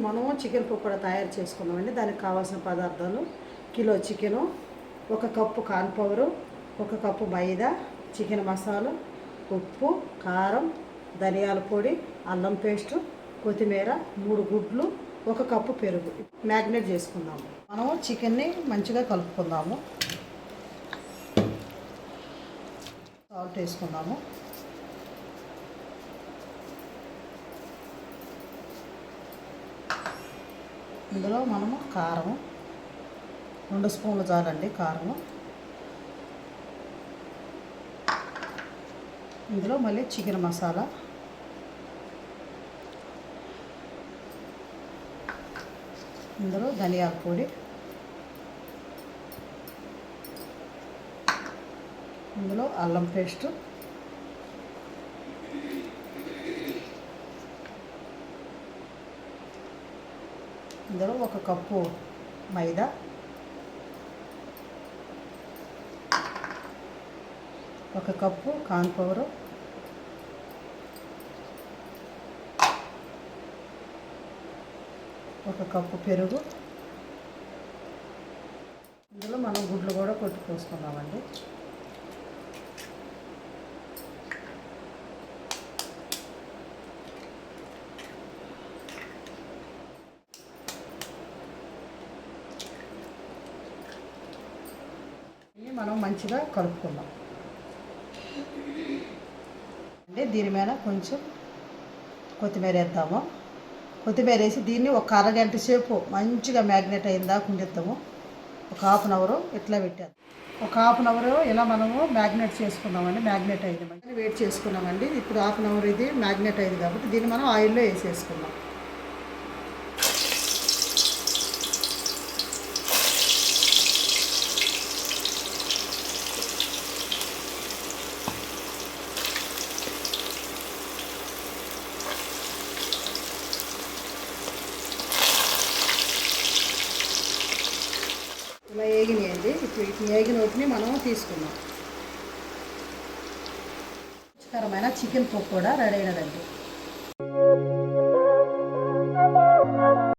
మనము చికెన్ పకోడా తయారు చేసుకున్నామండి. దానికి కావాల్సిన పదార్థాలు కిలో చికెను ఒక కప్పు కార్న్ఫ్లవరు ఒక కప్పు మైదా చికెన్ మసాలా ఉప్పు కారం ధనియాల పొడి అల్లం పేస్టు కొత్తిమీర మూడు గుడ్లు ఒక కప్పు పెరుగు. మ్యాగ్నేట్ చేసుకుందాము. మనము చికెన్ని మంచిగా కలుపుకుందాము. సాల్ట్ వేసుకుందాము. ఇందులో మనము కారం రెండు స్పూన్లు చాలండి కారము. ఇందులో మళ్ళీ చికెన్ మసాలా. ఇందులో ధనియాల పొడి. ఇందులో అల్లం పేస్టు. ఇందులో ఒక కప్పు మైదా. ఒక కప్పు కార్న్ఫ్లవరు ఒక కప్పు పెరుగు. ఇందులో మనం గుడ్లు కూడా కొట్టి మనం మంచిగా కలుపుకుందాం. అంటే దీని మీద కొంచెం కొత్తిమీర వేద్దాము. కొత్తిమీర వేసి దీన్ని ఒక అరగంట సేపు మంచిగా మ్యాగ్నెట్ అయిందా కుండిద్దాము ఒక హాఫ్ అన్ అవర్ ఇట్లా పెట్టారు ఒక హాఫ్ అన్ అవర్ ఇలా మనము మ్యాగ్నెట్ చేసుకున్నామండి మ్యాగ్నెట్ అయింది. వెయిట్ చేసుకున్నామండి. ఇప్పుడు హాఫ్ అన్ అవర్ ఇది మ్యాగ్నెట్ అయింది కాబట్టి దీన్ని మనం ఆయిల్లో వేసేసుకున్నాం ఇలా ఏగినాయండి. ఇప్పుడు ఇటు ఏగిన వాటిని మనం తీసుకున్నాం రుచికరమైన చికెన్ పప్పు కూడా రెడీ అయినదండి.